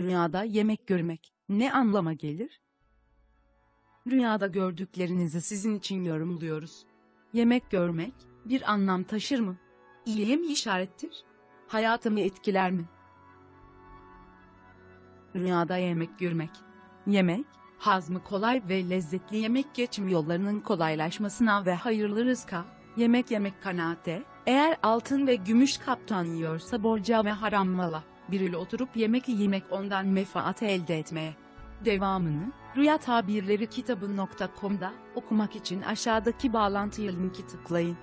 Rüyada yemek görmek ne anlama gelir? Rüyada gördüklerinizi sizin için yorumluyoruz. Yemek görmek bir anlam taşır mı? İyiye mi işarettir? Hayatımı etkiler mi? Rüyada yemek görmek. Yemek, hazmı kolay ve lezzetli yemek geçim yollarının kolaylaşmasına ve hayırlı rızka, yemek yemek kanaate, eğer altın ve gümüş kaptan yiyorsa borca ve haram mala, biriyle oturup yemek yemek ondan menfaat elde etmeye. Devamını, Rüya Tabirleri kitabı.com'da okumak için aşağıdaki bağlantıya linki tıklayın.